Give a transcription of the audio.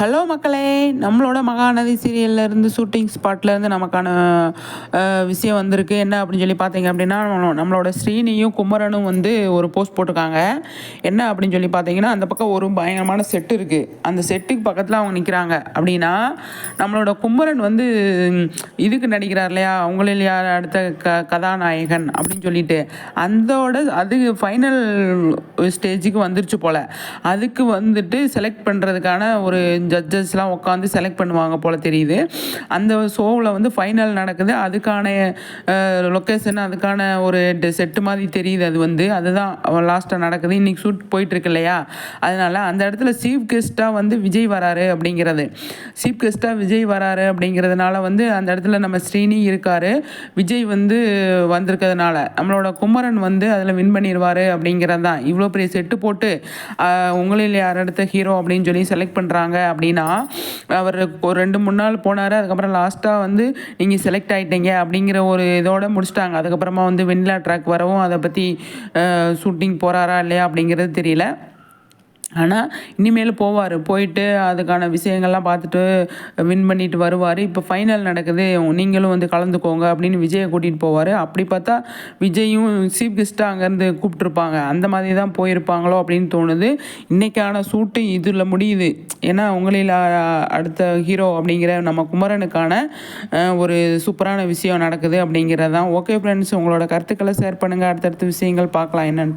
Hello மக்களே நம்மளோட மகாநதி சீரியல்ல இருந்து ஷூட்டிங் ஸ்பாட்லேருந்து நமக்கான விஷயம் வந்திருக்கு. என்ன அப்படின்னு சொல்லி பார்த்தீங்க அப்படின்னா நம்மளோட ஸ்ரீனியும் குமரனும் வந்து ஒரு போஸ்ட் போட்டிருக்காங்க. என்ன அப்படின்னு சொல்லி பார்த்தீங்கன்னா அந்த பக்கம் ஒரு பயங்கரமான செட்டு இருக்குது அந்த செட்டுக்கு பக்கத்தில் அவங்க நிற்கிறாங்க அப்படின்னா நம்மளோட குமரன் வந்து இதுக்கு நடிக்கிறார் இல்லையா? அவங்களில் யார் அடுத்த க கதாநாயகன் அப்படின்னு சொல்லிட்டு அந்தோட அது ஃபைனல் ஸ்டேஜுக்கு வந்துருச்சு போல். அதுக்கு வந்துட்டு செலக்ட் பண்ணுறதுக்கான ஒரு ஜட்ஜஸ்லாம் உட்காந்து செலக்ட் பண்ணுவாங்க போல் தெரியுது. அந்த ஷோவில் வந்து ஃபைனல் நடக்குது. அதுக்கான லொக்கேஷன் அதுக்கான ஒரு செட்டு மாதிரி தெரியுது அது வந்து. அதுதான் லாஸ்ட்டாக நடக்குது. இன்றைக்கி ஷூட் போயிட்டுருக்கு இல்லையா? அதனால் அந்த இடத்துல சீஃப் கெஸ்ட்டாக வந்து விஜய் வராரு அப்படிங்கிறது. சீஃப் கெஸ்ட்டாக விஜய் வராரு அப்படிங்கிறதுனால வந்து அந்த இடத்துல நம்ம ஸ்ரீனி இருக்கார். விஜய் வந்து வந்திருக்கிறதுனால நம்மளோட குமரன் வந்து அதில் வின் பண்ணிடுவார் அப்படிங்கிறது தான் இவ்வளோ பெரிய செட்டு போட்டு உங்களில் யார் அடுத்த ஹீரோ அப்படின்னு சொல்லி செலக்ட் பண்ணுறாங்க அப்படின்னா அவர் ஒரு ரெண்டு மூணு நாள் போனார் அதுக்கப்புறம் லாஸ்ட்டாக வந்து நீங்கள் செலக்ட் ஆகிட்டீங்க அப்படிங்கிற ஒரு இதோட முடிச்சிட்டாங்க. அதுக்கப்புறமா வந்து வெண்ணிலா ட்ராக் வரவும் அதை பற்றி ஷூட்டிங் போகிறாரா இல்லையா அப்படிங்கிறது தெரியல. ஆனால் இனிமேல் போவார். போயிட்டு அதுக்கான விஷயங்கள்லாம் பார்த்துட்டு வின் பண்ணிட்டு வருவார். இப்போ ஃபைனல் நடக்குது. நீங்களும் வந்து கலந்துக்கோங்க அப்படின்னு விஜயை கூட்டிகிட்டு போவார். அப்படி பார்த்தா விஜயும் சீஃப் கெஸ்ட்டாக அங்கேருந்து கூப்பிட்ருப்பாங்க அந்த மாதிரி தான் போயிருப்பாங்களோ அப்படின்னு தோணுது. இன்றைக்கான சூட்டு இதில் முடியுது. ஏன்னா உங்களில் அடுத்த ஹீரோ அப்படிங்கிற நம்ம குமரனுக்கான ஒரு சூப்பரான விஷயம் நடக்குது அப்படிங்கிறது தான் ஓகே ஃப்ரெண்ட்ஸ் உங்களோட கருத்துக்களை ஷேர் பண்ணுங்கள் அடுத்தடுத்த விஷயங்கள் பார்க்கலாம். என்னென்னு